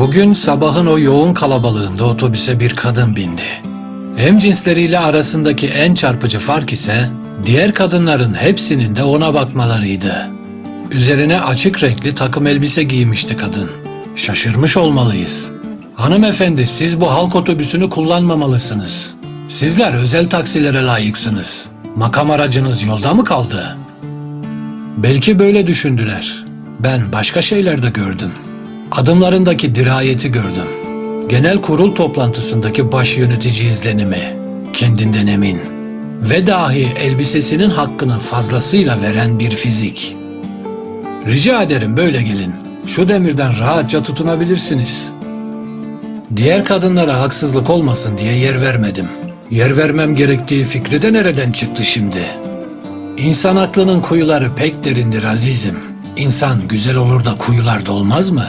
Bugün sabahın o yoğun kalabalığında otobüse bir kadın bindi. Hem cinsleriyle arasındaki en çarpıcı fark ise diğer kadınların hepsinin de ona bakmalarıydı. Üzerine açık renkli takım elbise giymişti kadın. Şaşırmış olmalıyız. Hanımefendi siz bu halk otobüsünü kullanmamalısınız. Sizler özel taksilere layıksınız. Makam aracınız yolda mı kaldı? Belki böyle düşündüler. Ben başka şeyler de gördüm. Adımlarındaki dirayeti gördüm. Genel kurul toplantısındaki baş yönetici izlenimi. Kendinden emin. Ve dahi elbisesinin hakkını fazlasıyla veren bir fizik. Rica ederim böyle gelin. Şu demirden rahatça tutunabilirsiniz. Diğer kadınlara haksızlık olmasın diye yer vermedim. Yer vermem gerektiği fikri de nereden çıktı şimdi? İnsan aklının kuyuları pek derindir azizim. İnsan güzel olur da kuyularda olmaz mı?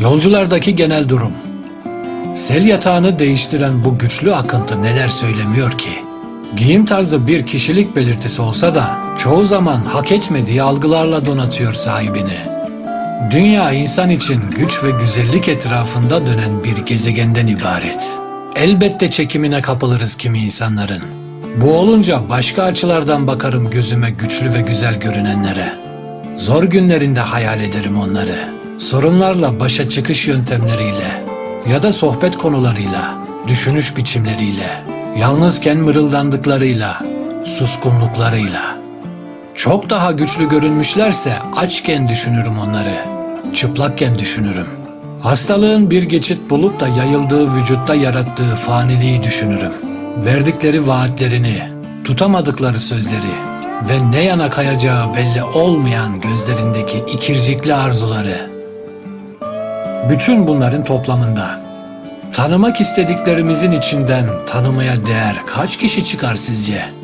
Yolculardaki genel durum. Sel yatağını değiştiren bu güçlü akıntı neler söylemiyor ki? Giyim tarzı bir kişilik belirtisi olsa da çoğu zaman hak etmediği algılarla donatıyor sahibini. Dünya insan için güç ve güzellik etrafında dönen bir gezegenden ibaret. Elbette çekimine kapılırız kimi insanların. Bu olunca başka açılardan bakarım gözüme güçlü ve güzel görünenlere. Zor günlerinde hayal ederim onları. Sorunlarla başa çıkış yöntemleriyle ya da sohbet konularıyla, düşünüş biçimleriyle, yalnızken mırıldandıklarıyla, suskunluklarıyla. Çok daha güçlü görünmüşlerse açken düşünürüm onları. Çıplakken düşünürüm. Hastalığın bir geçit bulup da yayıldığı vücutta yarattığı faniliği düşünürüm. Verdikleri vaatlerini, tutamadıkları sözleri ve ne yana kayacağı belli olmayan gözlerindeki ikircikli arzuları. Bütün bunların toplamında tanımak istediklerimizin içinden tanımaya değer kaç kişi çıkar sizce?''